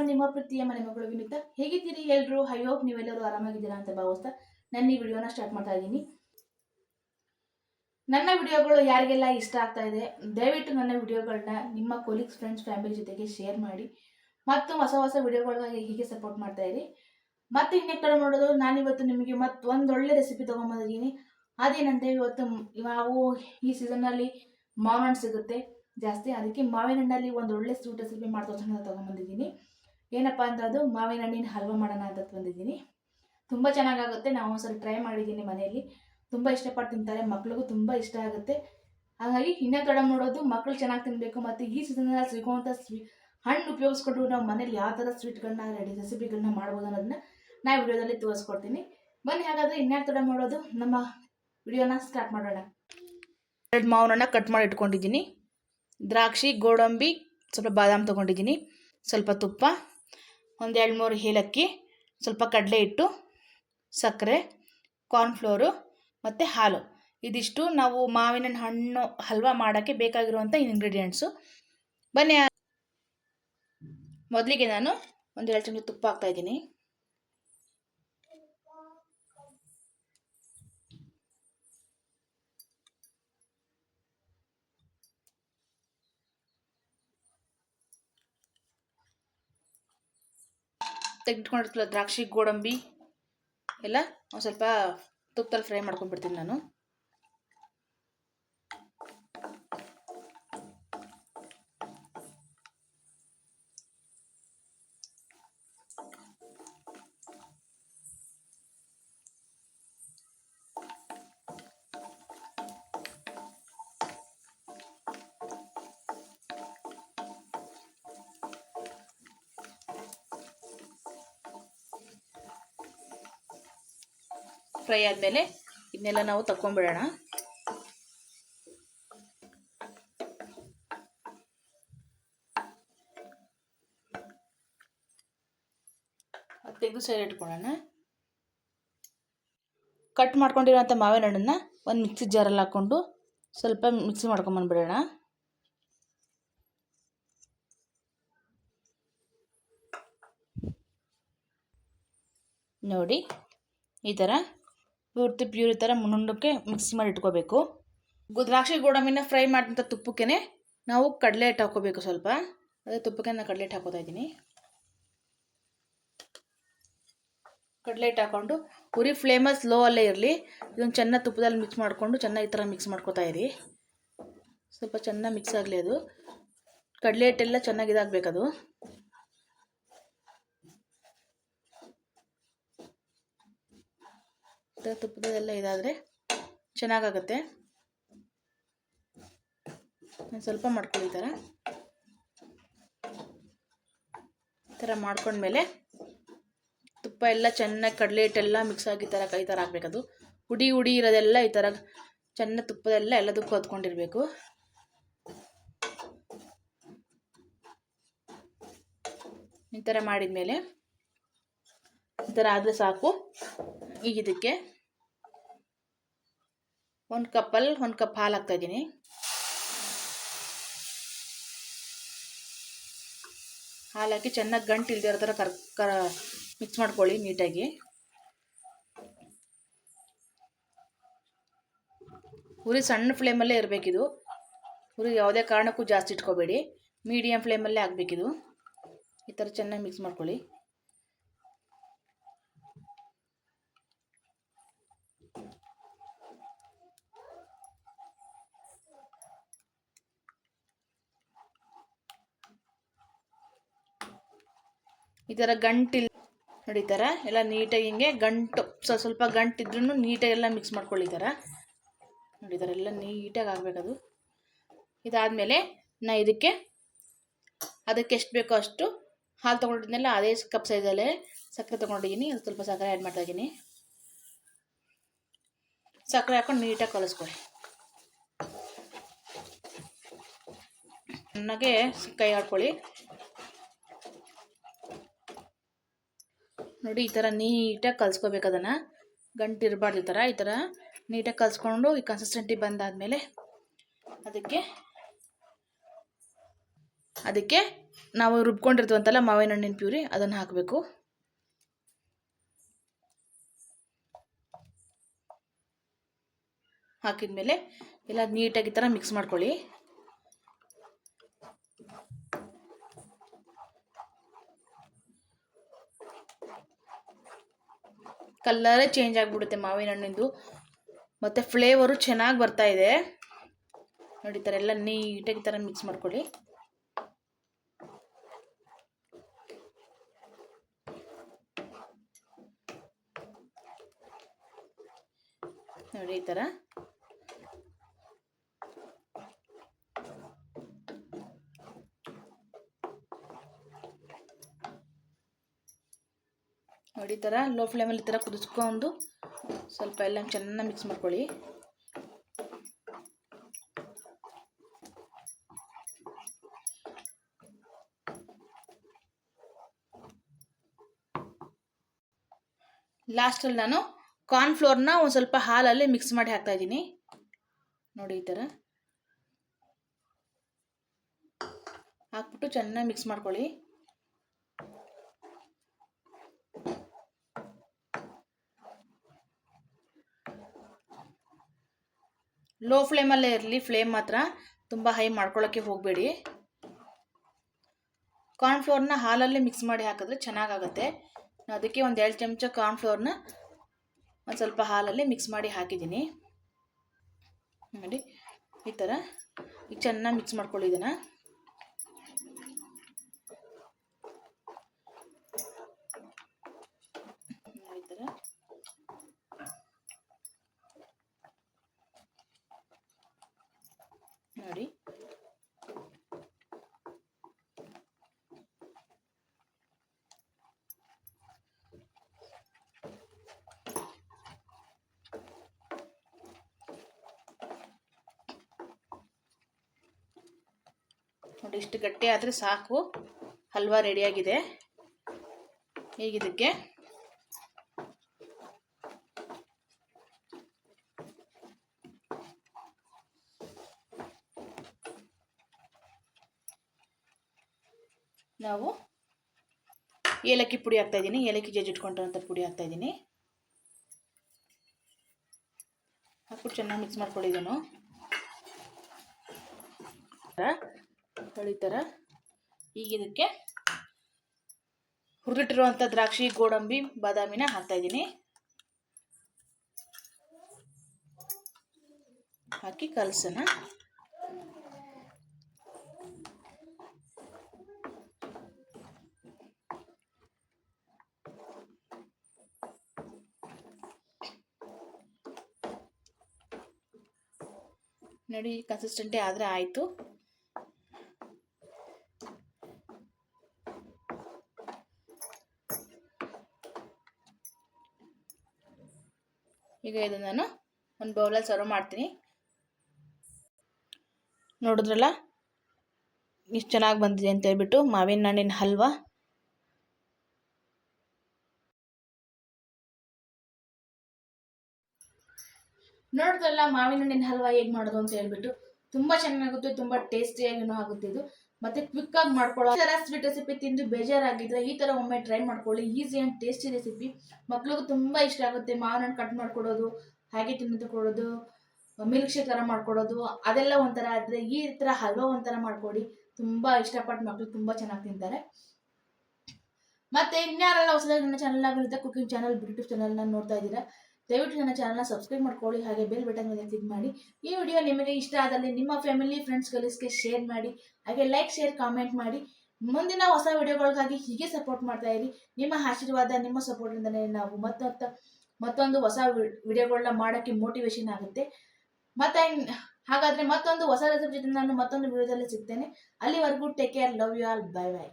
ನಾನು ನಿಮ್ಮ ಪ್ರೀತಿಯ ಮನೆ ಮಗಳು ವಿನೀತ. ಹೇಗಿದ್ದೀರಿ ಎಲ್ಲರೂ ಐ ಹೋಪ್ ನೀವೆಲ್ಲರೂ ಆರಾಮಾಗಿದ್ದೀರಾ ಅಂತ ಭಾವಿಸ್ತಾ ನನ್ನ ಈ ವಿಡಿಯೋನ ಸ್ಟಾರ್ಟ್ ಮಾಡ್ತಾ ಇದ್ದೀನಿ. ನನ್ನ ವಿಡಿಯೋಗಳು ಯಾರಿಗೆಲ್ಲ ಇಷ್ಟ ಆಗ್ತಾ ಇದೆ, ದಯವಿಟ್ಟು ನನ್ನ ವಿಡಿಯೋಗಳನ್ನ ನಿಮ್ಮ ಕೊಲೀಗ್ಸ್ ಫ್ರೆಂಡ್ಸ್ ಫ್ಯಾಮಿಲಿ ಜೊತೆಗೆ ಶೇರ್ ಮಾಡಿ. ಮತ್ತು ಹೊಸ ಹೊಸ ವಿಡಿಯೋಗಳಿಗಾಗಿ ಹೀಗೆ ಸಪೋರ್ಟ್ ಮಾಡ್ತಾ ಇರಿ. ಮತ್ತೆ ಇನ್ನೇ ಕಡೆ ನೋಡೋದು ನಾನಿವತ್ತು ನಿಮಗೆ ಮತ್ತೆ ಒಂದೊಳ್ಳೆ ರೆಸಿಪಿ ತೊಗೊಂಬಂದಿದ್ದೀನಿ. ಅದೇನಂತೆ ಇವತ್ತು ನಾವು ಈ ಸೀಸನ್ನಲ್ಲಿ ಮಾವಿನ ಹಣ್ಣು ಸಿಗುತ್ತೆ. ಜಾಸ್ತಿ, ಅದಕ್ಕೆ ಮಾವಿನ ಹಣ್ಣಲ್ಲಿ ಒಂದು ಒಳ್ಳೆ ಸ್ವೀಟ್ ರೆಸಿಪಿ ಮಾಡ್ತೋಣ ತೊಗೊಂಬಂದಿದ್ದೀನಿ. ಏನಪ್ಪ ಅಂತ ಅದು ಮಾವಿನ ಹಣ್ಣಿನ ಹಲ್ವಾ ಮಾಡೋಣ ಅಂತ ಬಂದಿದ್ದೀನಿ ತುಂಬ ಚೆನ್ನಾಗಾಗುತ್ತೆ. ನಾವು ಒಂದ್ಸಲ ಟ್ರೈ ಮಾಡಿದ್ದೀನಿ ಮನೆಯಲ್ಲಿ. ತುಂಬ ಇಷ್ಟಪಟ್ಟು ತಿಂತಾರೆ. ಮಕ್ಳಿಗೂ ತುಂಬ ಇಷ್ಟ ಆಗುತ್ತೆ. ಹಾಗಾಗಿ ಇನ್ನೂ ಕಡೆ ನೋಡೋದು ಮಕ್ಕಳು ಚೆನ್ನಾಗಿ ತಿನ್ನಬೇಕು ಮತ್ತು ಈ ಸೀಸನಲ್ಲಿ ಸಿಗುವಂಥ ಸ್ವೀ ಹಣ್ಣು ಉಪಯೋಗಿಸ್ಕೊಂಡು ನಾವು ಮನೇಲಿ ಯಾವ ಥರ ಸ್ವೀಟ್ಗಳನ್ನ ರೆಡಿ ರೆಸಿಪಿಗಳನ್ನ ಮಾಡ್ಬೋದು ಅನ್ನೋದನ್ನ ನಾ ವಿಡಿಯೋದಲ್ಲಿ ತೋರಿಸ್ಕೊಡ್ತೀನಿ. ಬನ್ನಿ ಹಾಗಾದರೆ ಇನ್ಯಾಕೆ ತಡ ಮಾಡೋದು ನಮ್ಮ ವಿಡಿಯೋನ ಸ್ಟಾರ್ಟ್ ಮಾಡೋಣ. ಎರಡು ಮಾವನನ್ನ ಕಟ್ ಮಾಡಿ ಇಟ್ಕೊಂಡಿದ್ದೀನಿ. ದ್ರಾಕ್ಷಿ, ಗೋಡಂಬಿ, ಸ್ವಲ್ಪ ಬಾದಾಮ್ ತೊಗೊಂಡಿದ್ದೀನಿ. ಸ್ವಲ್ಪ ತುಪ್ಪ. ಒಂದು ಎರಡು ಮೂರು ಏಲಕ್ಕಿ, ಸ್ವಲ್ಪ ಕಡಲೆ ಹಿಟ್ಟು, ಸಕ್ಕರೆ ಕಾರ್ನ್ಫ್ಲೋರು ಮತ್ತು ಹಾಲು. ಇದಿಷ್ಟು ನಾವು ಮಾವಿನ ಹಣ್ಣು ಹಲ್ವಾ ಮಾಡೋಕ್ಕೆ ಬೇಕಾಗಿರುವಂಥ ಇಂಗ್ರೀಡಿಯೆಂಟ್ಸು ಬನ್ನಿ, ಮೊದಲಿಗೆ ನಾನು ಒಂದು ಎರಡು ಚಮಚ ತುಪ್ಪ ಹಾಕ್ತಾಯಿದ್ದೀನಿ ತೆಗೆದುಕೊಂಡಿರ್ತಿಲ್ಲ ದ್ರಾಕ್ಷಿ ಗೋಡಂಬಿ ಎಲ್ಲ ಒಂದು ಸ್ವಲ್ಪ ತುಪ್ಪದಲ್ಲಿ ಫ್ರೈ ಮಾಡ್ಕೊಂಡ್ಬಿಡ್ತೀನಿ ನಾನು. ಫ್ರೈ ಆದಮೇಲೆ ಇದನ್ನೆಲ್ಲ ನಾವು ತಕ್ಕೊಂಬಿಡೋಣ ಅದು ತೆಗೆದು ಸೈಡ್ ಇಟ್ಕೊಳ್ಳೋಣ. ಕಟ್ ಮಾಡ್ಕೊಂಡಿರೋಂಥ ಮಾವಿನ ಹಣ್ಣನ್ನು ಒಂದು ಮಿಕ್ಸಿ ಜಾರಲ್ಲಿ ಹಾಕ್ಕೊಂಡು ಸ್ವಲ್ಪ ಮಿಕ್ಸಿ ಮಾಡ್ಕೊಂಬಂದ್ಬಿಡೋಣ ನೋಡಿ, ಈ ಥರ ಪೂರ್ತಿ ಪ್ಯೂರಿ ಥರ ನುಣ್ಣಕ್ಕೆ ಮಿಕ್ಸ್ ಮಾಡಿ ಇಟ್ಕೋಬೇಕು. ದ್ರಾಕ್ಷಿ ಗೋಡಂಬಿನ ಫ್ರೈ ಮಾಡಿದಂಥ ತುಪ್ಪಕ್ಕೆ ನಾವು ಕಡಲೆ ಹಿಟ್ಟು ಹಾಕೋಬೇಕು ಸ್ವಲ್ಪ. ಅದೇ ತುಪ್ಪಕ್ಕೆ ನಾನು ಕಡಲೆ ಹಿಟ್ಟು ಹಾಕೋತಾ ಇದ್ದೀನಿ. ಕಡಲೆ ಹಿಟ್ಟು ಹಾಕ್ಕೊಂಡು ಉರಿ ಫ್ಲೇಮಸ್ ಲೋ ಅಲ್ಲೇ ಇರಲಿ. ಇದನ್ನು ಚೆನ್ನಾಗಿ ತುಪ್ಪದಲ್ಲಿ ಮಿಕ್ಸ್ ಮಾಡಿಕೊಂಡು ಚೆನ್ನಾಗಿ ಈ ಥರ ಮಿಕ್ಸ್ ಮಾಡ್ಕೋತಾ ಇರಿ. ಸ್ವಲ್ಪ ಚೆನ್ನಾಗಿ ಮಿಕ್ಸ್ ಆಗಲಿ ಅದು. ಕಡಲೆ ಹಿಟ್ಟೆಲ್ಲ ಚೆನ್ನಾಗಿ ಇದಾಗಬೇಕದು. ತುಪ್ಪದೆಲ್ಲ ಇದಾದರೆ ಚೆನ್ನಾಗಾಗುತ್ತೆ. ಒಂದು ಸ್ವಲ್ಪ ಮಾಡ್ಕೊಳ್ಳಿ ಈ ಥರ. ಈ ಥರ ಮಾಡ್ಕೊಂಡ್ಮೇಲೆ ತುಪ್ಪ ಎಲ್ಲ ಚೆನ್ನಾಗಿ ಕಡಲೆ ಹಿಟ್ಟೆಲ್ಲ ಮಿಕ್ಸ್ ಆಗಿ ಈ ಥರ ಈ ಥರ ಹಾಕ್ಬೇಕದು ಹುಡಿ ಹುಡಿ ಇರೋದೆಲ್ಲ ಈ ಥರ ಚೆನ್ನಾಗಿ ತುಪ್ಪದೆಲ್ಲ ಎಲ್ಲದಕ್ಕೂ ಹೊತ್ಕೊಂಡಿರಬೇಕು. ಈ ಥರ ಮಾಡಿದ್ಮೇಲೆ ಈ ಥರ ಆದರೆ ಸಾಕು. ಈಗ ಇದಕ್ಕೆ ಒಂದು ಕಪ್ಪಲ್ಲಿ ಒಂದು ಕಪ್ ಹಾಲು ಹಾಕ್ತಾಯಿದ್ದೀನಿ ಹಾಲು ಹಾಕಿ ಚೆನ್ನಾಗಿ ಗಂಟು ಇಲ್ದಿರೋ ಥರ ಕರ್, ಕರ ಮಿಕ್ಸ್ ಮಾಡ್ಕೊಳ್ಳಿ ನೀಟಾಗಿ. ಉರಿ ಸಣ್ಣ ಫ್ಲೇಮಲ್ಲೇ ಇರಬೇಕಿದು. ಉರಿ ಯಾವುದೇ ಕಾರಣಕ್ಕೂ ಜಾಸ್ತಿ ಇಟ್ಕೋಬೇಡಿ. ಮೀಡಿಯಮ್ ಫ್ಲೇಮಲ್ಲೇ ಆಗಬೇಕಿದು. ಈ ಥರ ಚೆನ್ನಾಗಿ ಮಿಕ್ಸ್ ಮಾಡ್ಕೊಳ್ಳಿ. ಈ ಥರ ಗಂಟಿಲ್ ನೋಡಿ ಎಲ್ಲ ನೀಟಾಗಿ ಹಿಂಗೆ ಗಂಟು ಸ್ವಲ್ಪ ಸ್ವಲ್ಪ ಗಂಟಿದ್ರೂ ನೀಟಾಗಿ ಎಲ್ಲ ಮಿಕ್ಸ್ ಮಾಡ್ಕೊಳ್ಳಿ ಥರ ನೋಡಿ ಎಲ್ಲ ನೀಟಾಗಿ ಆಗಬೇಕದು. ಇದಾದಮೇಲೆ ನಾ ಇದಕ್ಕೆ ಅದಕ್ಕೆ ಎಷ್ಟು ಬೇಕೋ ಅಷ್ಟು ಹಾಲು ತೊಗೊಂಡಿದ್ನೆಲ್ಲ ಅದೇ ಕಪ್ ಸೈಜಲ್ಲೇ ಸಕ್ಕರೆ ತೊಗೊಂಡಿದ್ದೀನಿ ಅದು ಸ್ವಲ್ಪ ಸಕ್ಕರೆ ಆ್ಯಡ್ ಮಾಡ್ತಾ ಇದ್ದೀನಿ. ಸಕ್ಕರೆ ಹಾಕೊಂಡು ನೀಟಾಗಿ ಕಲಿಸ್ಕೊಳ್ಳಿ. ನನಗೆ ಕೈ ಆಡ್ಕೊಳ್ಳಿ. ನೋಡಿ, ಈ ಥರ ನೀಟಾಗಿ ಕಲಿಸ್ಕೋಬೇಕು ಅದನ್ನು. ಗಂಟು ಇರಬಾರ್ದು ಈ ಥರ ಈ ಥರ ನೀಟಾಗಿ ಕಲಿಸ್ಕೊಂಡು ಈ ಕನ್ಸಿಸ್ಟೆಂಟಿ ಬಂದಾದಮೇಲೆ ಅದಕ್ಕೆ ಅದಕ್ಕೆ ನಾವು ರುಬ್ಕೊಂಡಿರ್ತೀವಂತಲ್ಲ ಮಾವಿನ ಹಣ್ಣಿನ ಪ್ಯೂರಿ, ಅದನ್ನು ಹಾಕಬೇಕು. ಹಾಕಿದ ಮೇಲೆ ಎಲ್ಲ ನೀಟಾಗಿ ಈ ಥರ ಮಿಕ್ಸ್ ಮಾಡ್ಕೊಳ್ಳಿ. ಕಲ್ಲರೇ ಚೇಂಜ್ ಆಗಿಬಿಡುತ್ತೆ ಮಾವಿನ ಹಣ್ಣಿಂದು ಮತ್ತು ಫ್ಲೇವರು ಚೆನ್ನಾಗಿ ಬರ್ತಾ ಇದೆ. ನೋಡಿ ಥರ ಎಲ್ಲ ನೀಟಾಗಿ ಥರ ಮಿಕ್ಸ್ ಮಾಡ್ಕೊಳ್ಳಿ. ನೋಡಿ ಈ ಥರ ನೋಡಿ ಈ ಥರ ಲೋ ಫ್ಲೇಮಲ್ಲಿ ಈ ಥರ ಕುದಿಸ್ಕೊಂಡು ಸ್ವಲ್ಪ ಎಲ್ಲ ಚೆನ್ನಾಗಿ ಮಿಕ್ಸ್ ಮಾಡ್ಕೊಳ್ಳಿ. ಲಾಸ್ಟಲ್ಲಿ ನಾನು ಕಾರ್ನ್ಫ್ಲೋರ್ನ ಒಂದು ಸ್ವಲ್ಪ ಹಾಲಲ್ಲಿ ಮಿಕ್ಸ್ ಮಾಡಿ ಹಾಕ್ತಾ ಇದ್ದೀನಿ. ನೋಡಿ ಈ ಥರ. ಹಾಕ್ಬಿಟ್ಟು ಚೆನ್ನಾಗಿ ಮಿಕ್ಸ್ ಮಾಡ್ಕೊಳ್ಳಿ. ಲೋ ಫ್ಲೇಮಲ್ಲೇ ಇರಲಿ ಫ್ಲೇಮ್ ಮಾತ್ರ ತುಂಬ ಹೈ ಮಾಡ್ಕೊಳ್ಳೋಕ್ಕೆ ಹೋಗಬೇಡಿ. ಕಾರ್ನ್ಫ್ಲೋರ್ನ ಹಾಲಲ್ಲಿ ಮಿಕ್ಸ್ ಮಾಡಿ ಹಾಕಿದ್ರೆ ಚೆನ್ನಾಗಾಗುತ್ತೆ. ನಾನು ಅದಕ್ಕೆ ಒಂದು ಎರಡು ಚಮಚ ಕಾರ್ನ್ಫ್ಲೋರ್ನ ಒಂದು ಸ್ವಲ್ಪ ಹಾಲಲ್ಲಿ ಮಿಕ್ಸ್ ಮಾಡಿ ಹಾಕಿದ್ದೀನಿ. ನೋಡಿ, ಈ ಥರ ಈಗ ಚೆನ್ನಾಗಿ ಮಿಕ್ಸ್ ಮಾಡ್ಕೊಳ್ಳಿ ಇದನ್ನು ಈ ಥರ ನೋಡಿ ನೋಡಿ, ಇಷ್ಟು ಗಟ್ಟಿ ಆದರೆ ಸಾಕು. ಹಲ್ವಾ ರೆಡಿಯಾಗಿದೆ ಈಗಿದಕ್ಕೆ ನಾವು ಏಲಕ್ಕಿ ಪುಡಿ ಹಾಕ್ತಾ ಇದ್ದೀನಿ. ಏಲಕ್ಕಿ ಜಜ್ಜಿಟ್ಕೊಂಡಿರೋಂಥ ಪುಡಿ ಹಾಕ್ತಾಯಿದ್ದೀನಿ ಹಾಕ್ಬಿಟ್ಟು ಚೆನ್ನಾಗಿ ಮಿಕ್ಸ್ ಮಾಡ್ಕೊಂಡಿದ್ದೇನು ಥರ ಈಗ ಇದಕ್ಕೆ ಹುರಿದಿಟ್ಟಿರುವಂಥ ದ್ರಾಕ್ಷಿ, ಗೋಡಂಬಿ, ಬಾದಾಮಿನ ಹಾಕ್ತಾ ಇದ್ದೀನಿ. ಹಾಕಿ ಕಲಸೋಣ. ನೋಡಿ ಕನ್ಸಿಸ್ಟೆಂಟೇ ಆದರೆ ಆಯಿತು. ಈಗ ಇದು ನಾನು ಒಂದು ಬೌಲಲ್ಲಿ ಸರ್ವ್ ಮಾಡ್ತೀನಿ. ನೋಡಿದ್ರಲ್ಲ? ಇಷ್ಟು ಚೆನ್ನಾಗಿ ಬಂದಿದೆ ಅಂತ ಹೇಳ್ಬಿಟ್ಟು ಮಾವಿನ ಹಣ್ಣಿನ ಹಲ್ವಾ. ನೋಡಿದ್ರಲ್ಲ ಮಾವಿನ ಹಣ್ಣಿನ ಹಲ್ವಾ ಹೇಗೆ ಮಾಡೋದು ಅಂತ ಹೇಳ್ಬಿಟ್ಟು ತುಂಬ ಚೆನ್ನಾಗುತ್ತೆ ತುಂಬ ಟೇಸ್ಟಿಯಾಗಿನೂ ಆಗುತ್ತೆ ಇದು. ಮತ್ತೆ ಕ್ವಿಕ್ ಆಗಿ ಮಾಡ್ಕೊಳ್ಳೋ ಥರ ಸ್ವೀಟ್ ರೆಸಿಪಿ ತಿಂದು ಬೇಜಾರಾಗಿದ್ರೆ ಈ ಥರ ಒಮ್ಮೆ ಟ್ರೈ ಮಾಡ್ಕೊಳ್ಳಿ. ಈಸಿ ಅಂಡ್ ಟೇಸ್ಟಿ ರೆಸಿಪಿ ಮಕ್ಳಿಗೂ ತುಂಬಾ ಇಷ್ಟ ಆಗುತ್ತೆ. ಮಾವಿನ ಕಟ್ ಮಾಡ್ಕೊಡೋದು, ಹಾಗೆ ತಿನ್ನೋದು ಕೊಡೋದು ಮಿಲ್ಕ್ ಶೇಕ್ ತರ ಮಾಡ್ಕೊಡೋದು, ಅದೆಲ್ಲ ಒಂಥರ ಆದ್ರೆ ಈ ತರ ಹಲ್ವಾ ಒಂಥರ ಮಾಡ್ಕೊಡಿ. ತುಂಬಾ ಇಷ್ಟಪಟ್ಟು ಮಕ್ಳು ತುಂಬಾ ಚೆನ್ನಾಗಿ ತಿಂತಾರೆ. ಮತ್ತೆ ಇನ್ಯಾರೆಲ್ಲ ಹೊಸದಾಗಿ ನನ್ನ ಚಾನಲ್ ಆಗಿರುತ್ತೆ ಕುಕಿಂಗ್ ಚಾನಲ್ ಯೂಟ್ಯೂಬ್ ಚಾನಲ್ನ ನೋಡ್ತಾ ಇದ್ದೀರಾ? ದಯವಿಟ್ಟು ನನ್ನ ಚಾನಲ್ನ ಸಬ್ಸ್ಕ್ರೈಬ್ ಮಾಡ್ಕೊಳ್ಳಿ, ಹಾಗೆ ಬೆಲ್ ಬಟನ್ ಮೇಲೆ ಕ್ಲಿಕ್ ಮಾಡಿ. ಈ ವಿಡಿಯೋ ನಿಮಗೆ ಇಷ್ಟ ಆದಲ್ಲಿ ನಿಮ್ಮ ಫ್ಯಾಮಿಲಿ ಫ್ರೆಂಡ್ಸ್ ಗಲೀಸ್ಗೆ ಶೇರ್ ಮಾಡಿ, ಹಾಗೆ ಲೈಕ್ ಶೇರ್ ಕಾಮೆಂಟ್ ಮಾಡಿ. ಮುಂದಿನ ಹೊಸ ವಿಡಿಯೋಗಳಿಗಾಗಿ ಹೀಗೆ ಸಪೋರ್ಟ್ ಮಾಡ್ತಾ ಇರಿ. ನಿಮ್ಮ ಆಶೀರ್ವಾದ, ನಿಮ್ಮ ಸಪೋರ್ಟಿಂದಲೇ ನಾವು ಮತ್ತೊತ್ತ, ಮತ್ತೊಂದು ಹೊಸ ವಿಡಿಯೋಗಳನ್ನ ಮಾಡೋಕ್ಕೆ ಮೋಟಿವೇಶನ್ ಆಗುತ್ತೆ. ಮತ್ತೆ ಹಾಗಾದರೆ ಮತ್ತೊಂದು ಹೊಸ ರೆಸಿಪಿ ಜೊತೆ ನಾನು ಮತ್ತೊಂದು ವಿಡಿಯೋದಲ್ಲಿ ಸಿಗ್ತೇನೆ. ಅಲ್ಲಿವರೆಗೂ take care love you all bye bye